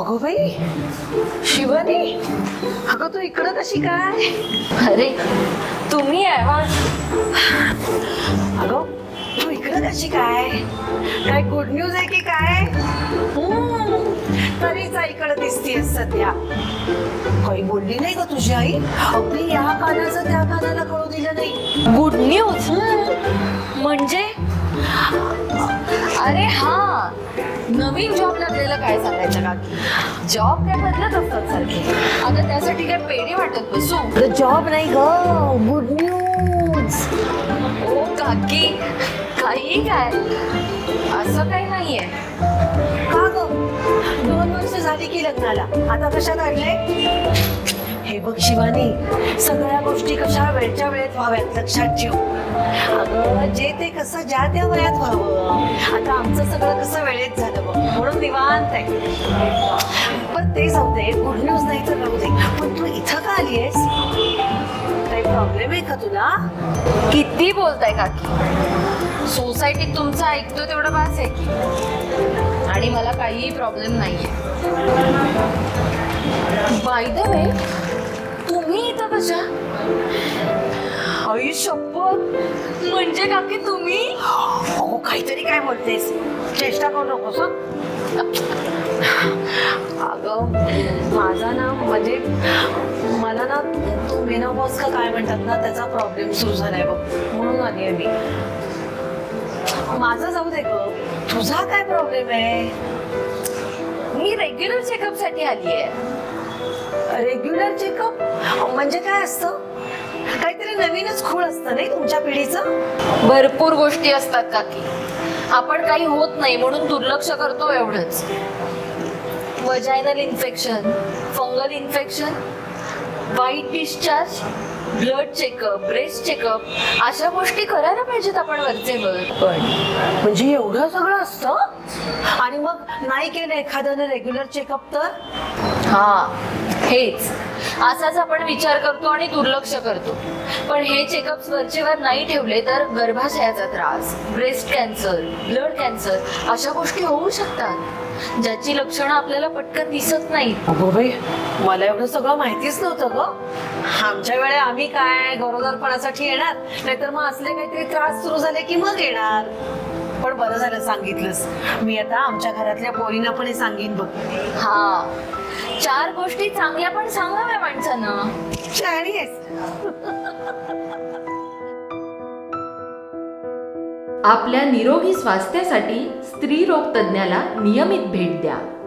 अगो बाई शिवानी अगं तू इकडं कशी काय? अरे तुम्ही आहे हा अगं तू इकडं कशी काय? काय गुड न्यूज आहे की काय? तरीच आईकडे दिसतीयस सध्या. काही बोलली नाही का तुझी आई? अगदी या कानाचं त्या कानाला कळू दिलं नाही. गुड न्यूज म्हणजे? अरे हा नवीन जॉब लागलेलं काय सांगायचं काकी जॉब काय बदलत असतात सारखे. आता त्यासाठी काय पेढे वाटत बसू? जॉब नाही ग. गुड न्यूज ओ काकी. काही काय? असं काही नाहीये. का ग? दोन वर्ष झाली की लग्नाला. आता कशा काढले हे बघ शिवानी. सगळ्या गोष्टी कशा वेळच्या वेळेत व्हाव्यात लक्षात ठेव. अगं जे ते कसं ज्या त्या वयात व्हावं. आता आमचं सगळं कसं वेळेत झालं बघ. म्हणून निवांत आहे. पण ते जाऊ दे गुड न्यूज नाही तर राहू दे. पण तू इथं का आली आहेस काही प्रॉब्लेम आहे का तुला? किती बोलताय काकी? सोसायटीत तुमचं ऐकतो तेवढं बास आहे की. आणि मला काहीही प्रॉब्लेम नाहीये. बाय द वे शपथ? म्हणजे काकी तुम्ही? अहो काहीतरी काय बोलतेस? चेष्टा करू नकोस हं? अगं माझा ना म्हणजे मला ना तो मेनोपॉज का काय म्हणतात ना त्याचा प्रॉब्लेम सुरू झालाय बघ. म्हणून आली आहे मी. माझं जाऊ दे ग. तुझा काय प्रॉब्लेम आहे? मी रेग्युलर चेकअपसाठी आली आहे रेग्युलर चेकअप म्हणजे काय असतं? काय नवीनच खूळ असतं नाही तुमच्या पिढीचं? भरपूर गोष्टी असतात काकी. आपण काही होत नाही म्हणून दुर्लक्ष करतो एवढंच. वजायनल इन्फेक्शन फंगल इन्फेक्शन वाईट discharge blood checkup breast checkup अशा गोष्टी करायला पाहिजेत आपण वरचे वर पण म्हणजे एवढं सगळं असतं? आणि मग नाही केलं एखाद्यानं रेग्युलर चेकअप तर? हा हेच. असाच आपण विचार करतो आणि दुर्लक्ष करतो. पण हे चेकअप्स वरचेवर नाही ठेवले तर गर्भाशयाचा त्रास ब्रेस्ट कॅन्सर ब्लड कॅन्सर अशा गोष्टी होऊ शकतात. ज्याची लक्षणं आपल्याला पटकन दिसत नाहीत. अगो बाई मला एवढं सगळं माहितीच नव्हतं ग. आमच्या वेळे आम्ही काय गरोदरपणासाठी येणार? नाहीतर मग असले काहीतरी त्रास सुरू झाले की मग येणार. पण बरं झालं सांगितलंस. मी आता आमच्या घरातल्या पोरींना पण हे सांगेन बघ. हा. चार गोष्टी चांगल्या पण सांगाव्या माणसानं. शहाणी आहेस आपल्या निरोगी स्वास्थ्यासाठी स्त्री रोग तज्ज्ञाला नियमित भेट द्या.